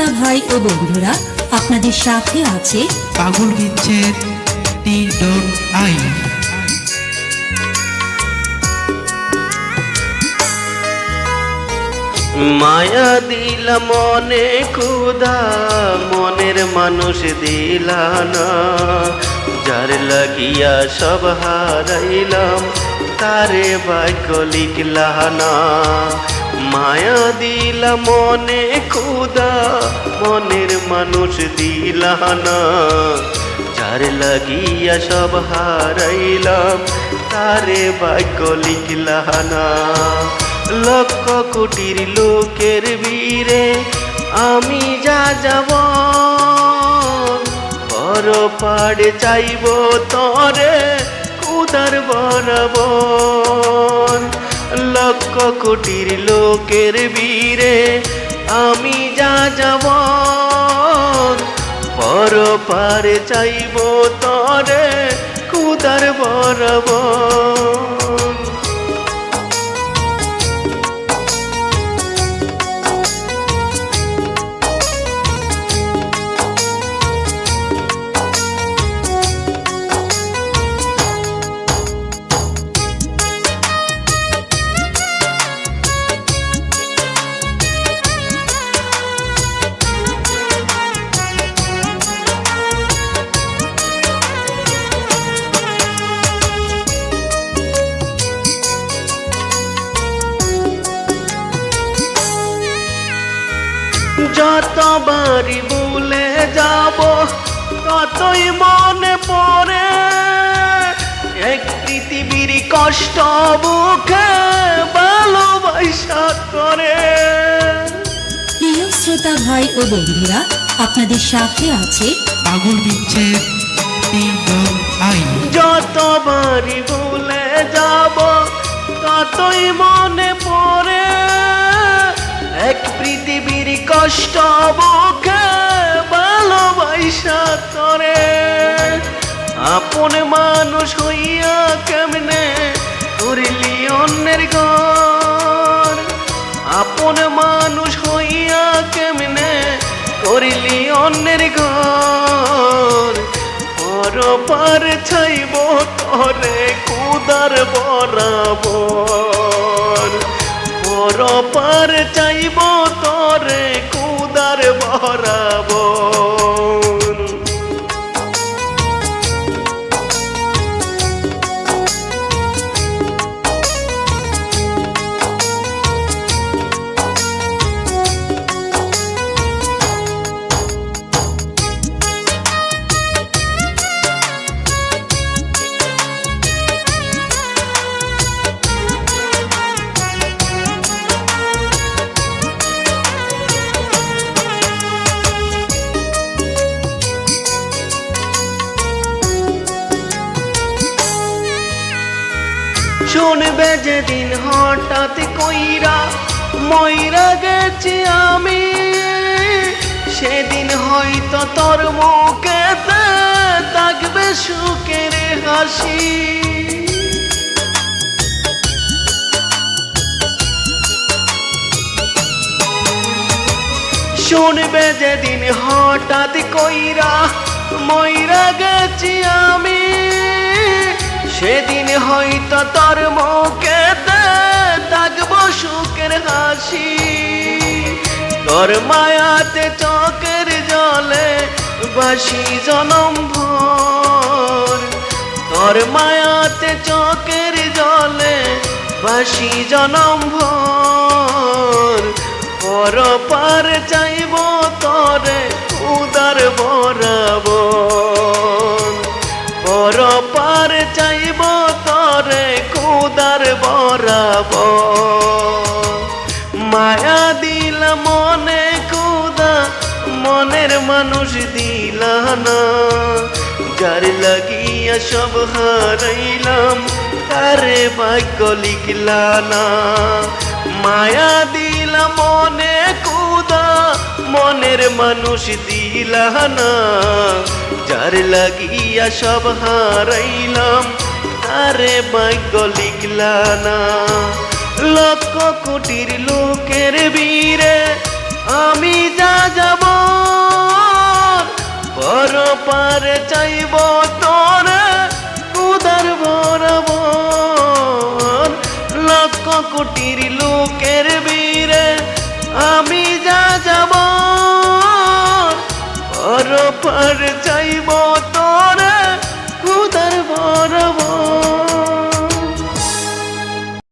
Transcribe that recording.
শ্রোতা ভাই ও বন্ধুরা আপনাদের সাথে আছে পাগল বিচ্ছেদ টি ডট আই মায়া দিলা মনে ক্ষুধা মনের মানুষ দিলা না। যার লাগিয়া সব হারাইলাম তারে বাক্য লিখলা না। মায়া দিলা মনে ক্ষুধা, মনের মানুষ দিলা না যার লাগিয়া সব হারাইলাম, তারে বাক্য লিখলা না লক্ষ কোটির লোকের বীরে আমি যা যাব, পর পাড়ে চাইব তরে, কুদার বরাবর। লক্ষ কোটির লোকের বীরে আমি যা যাব পর পারে চাইব তরে কুদার বরাবর যতবারই ভুলে যাব ততই মনে পড়ে এক পৃথিবীর কষ্ট বুকে ভালোবাসা করে। প্রিয় শ্রোতা ভাই ও বন্ধুরা আপনাদের সাথে আছে পাগল বিচ্ছেদ আই যতবারই ভুলে যাব ততই মনে পৃথিবীর কষ্ট, বুকে ভালোবাসা করে আপন মানুষ হইয়া কেমনে করিলি অন্যের ঘর? আপন মানুষ হইয়া কেমনে করিলি অন্যের ঘর? পর ছাইব তরে, কুদার বরাবর। পর পার চাইব শুনবে যেদিন হঠাৎ কইরা ময়রা গেছি আমি। সেদিন হয়তো তোর মুখেতে থাকবে সুখের হাসি। শুনবে যেদিন হঠাৎ কইরা ময়রা গেছি আমি। সেদিন হয়তো তোর মুখে থাকব সুখের হাসি। তোর মায়াতে চোখের জলে বাসি জনম ভর। তোর মায়াতে চোখের জলে বাসি জনম ভর। পর পার চাইব তরে, উদার বরাবর বরাবর মায়া দিল মনে কুদা মনের মানুষ দিল না। যার লাগিয়া সব হারাইলাম, তারে ভাগ্য লিখলা না। মায়া দিল মনে কুদা মনের মানুষ দিল না। যার লাগিয়া সব হারাইলাম তারে ভাগ্য লিখলা না লক্ষ কোটির লোকের বীরে আমি যা যাব পারে চাইব তোরে, উদার বরাবর। লক্ষ কোটির লোকের বীরে আমি যা যাব পর পার চাইব তো